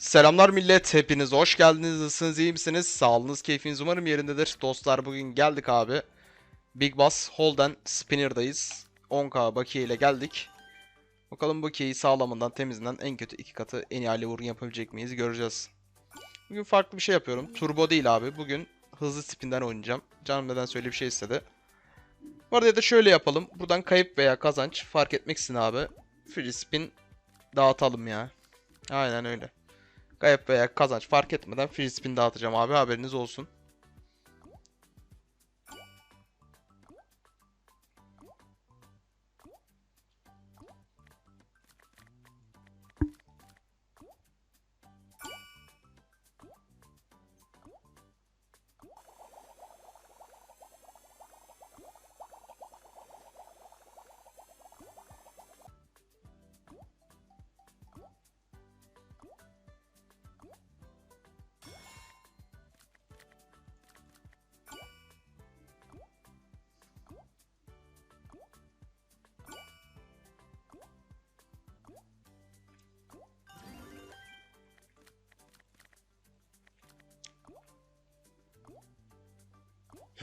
Selamlar millet, hepiniz hoş geldiniz. Nasılsınız, iyi misiniz? Sağlığınız, keyfiniz umarım yerindedir. Dostlar bugün geldik abi. Big Boss Holden Spinner'dayız. 10k bakiye ile geldik. Bakalım bakiyeyi sağlamından, temizinden en kötü iki katı en iyi hale vurgun yapabilecek miyiz göreceğiz. Bugün farklı bir şey yapıyorum. Turbo değil abi. Bugün hızlı spinden oynayacağım. Canım neden söyle bir şey istedi. Bu arada ya da şöyle yapalım. Buradan kayıp veya kazanç fark etmeksin abi. Free spin dağıtalım ya. Aynen öyle. Kayıp veya kazanç fark etmeden free spin dağıtacağım abi haberiniz olsun.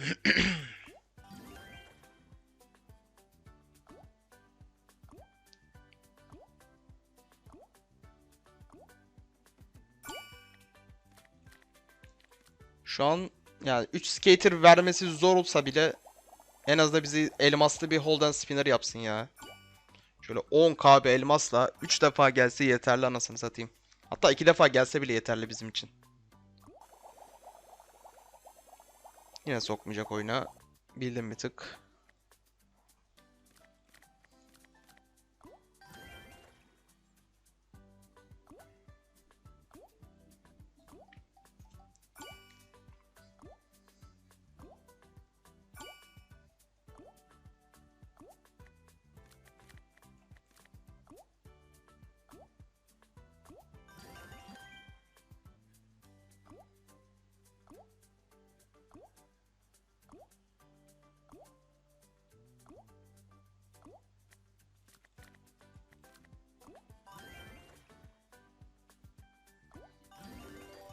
Şu an yani 3 skater vermesi zor olsa bile en az da bizi elmaslı bir hold and spinner yapsın ya. Şöyle 10k bir elmasla 3 defa gelse yeterli anasını satayım. Hatta 2 defa gelse bile yeterli bizim için. Yine sokmayacak oyuna. Bildim bir tık.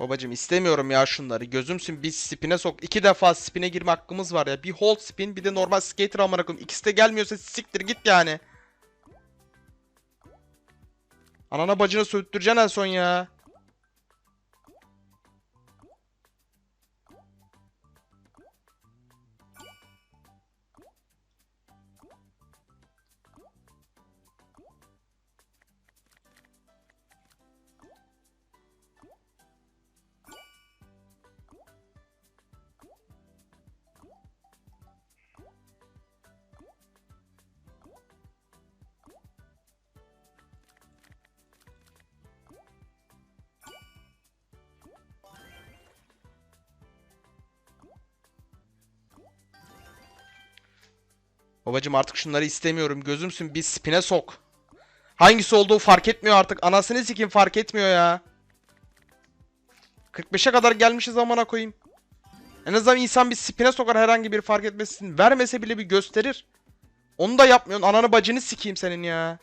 Babacım istemiyorum ya şunları. Gözümsün bir spine sok. İki defa spine girme hakkımız var ya. Bir hold spin bir de normal skater amına koyayım. İkisi de gelmiyorsa siktir git yani. Anana bacını söğüttüreceksin en son ya. Babacım artık şunları istemiyorum. Gözümsün bir spine sok. Hangisi olduğu fark etmiyor artık. Anasını sikim fark etmiyor ya. 45'e kadar gelmişiz amına koyayım. En azından insan bir spine sokar herhangi bir fark etmesin. Vermese bile bir gösterir. Onu da yapmıyorsun. Ananı bacını sikeyim senin ya.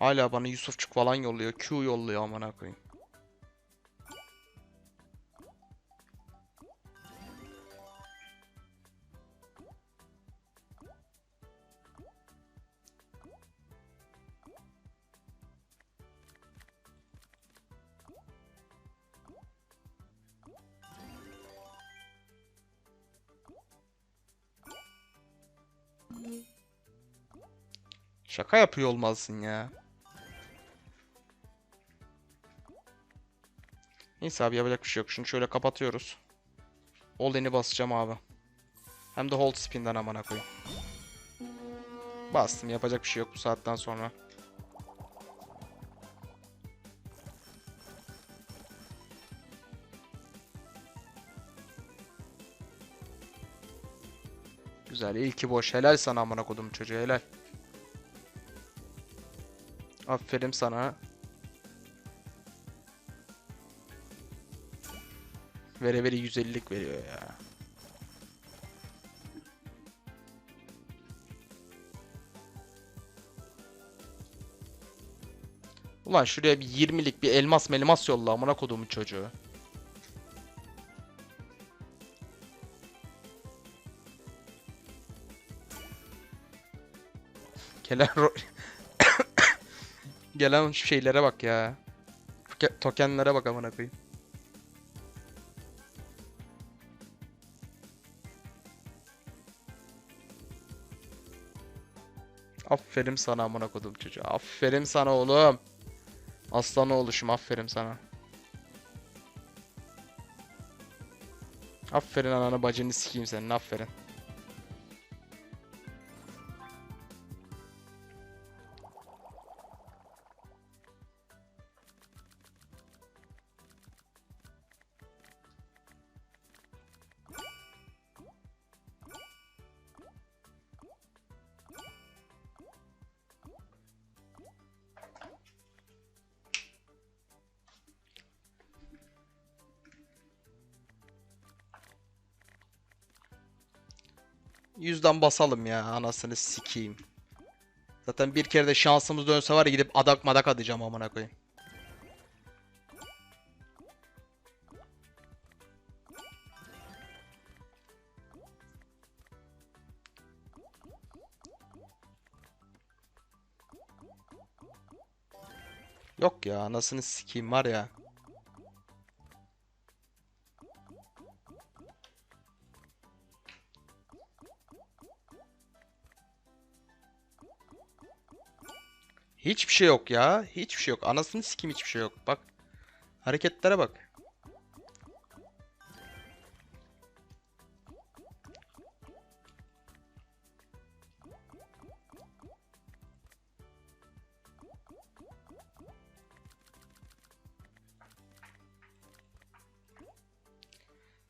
Hala bana Yusufçuk falan yolluyor. Q yolluyor amına koyayım. Şaka yapıyor olmalısın ya. Neyse abi yapacak bir şey yok. Şunu şöyle kapatıyoruz. All in'i basacağım abi. Hem de hold spin'den amına koyayım. Bastım yapacak bir şey yok bu saatten sonra. Güzel. İlki boş. Helal sana amına kodum çocuğu. Helal. Aferin sana. Vere vere 150'lik veriyor ya. Ulan şuraya bir 20'lik bir elmas melmas yolla amına kodumun çocuğu. Gelen Gelen şeylere bak ya. Toke- Tokenlere bak amına koyayım. Aferin sana amına kodum çocuğu. Aferin sana oğlum. Aslan oğluşum aferin sana. Aferin ananı bacını sikeyim senin aferin. Yüzden basalım ya anasını sikeyim. Zaten bir kere de şansımız dönse var ya gidip adak madak atacağım amına koyayım. Yok ya anasını sikeyim var ya. Hiçbir şey yok ya. Hiçbir şey yok. Anasını sikeyim hiçbir şey yok. Bak. Hareketlere bak.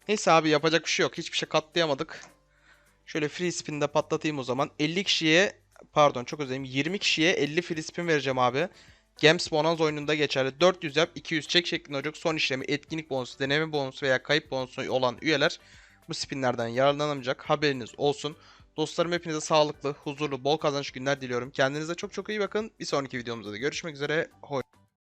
Neyse abi yapacak bir şey yok. Hiçbir şey katlayamadık. Şöyle free spin'de patlatayım o zaman. 50 kişiye pardon çok özür dilerim. 20 kişiye 50 free spin vereceğim abi. Games Bonanza oyununda geçerli. 400 yap 200 çek şeklinde olacak. Son işlemi etkinlik bonusu, deneme bonusu veya kayıp bonusu olan üyeler bu spinlerden yararlanamayacak. Haberiniz olsun. Dostlarım hepinize sağlıklı, huzurlu, bol kazanç günler diliyorum. Kendinize çok çok iyi bakın. Bir sonraki videomuzda da görüşmek üzere. Hoşçakalın.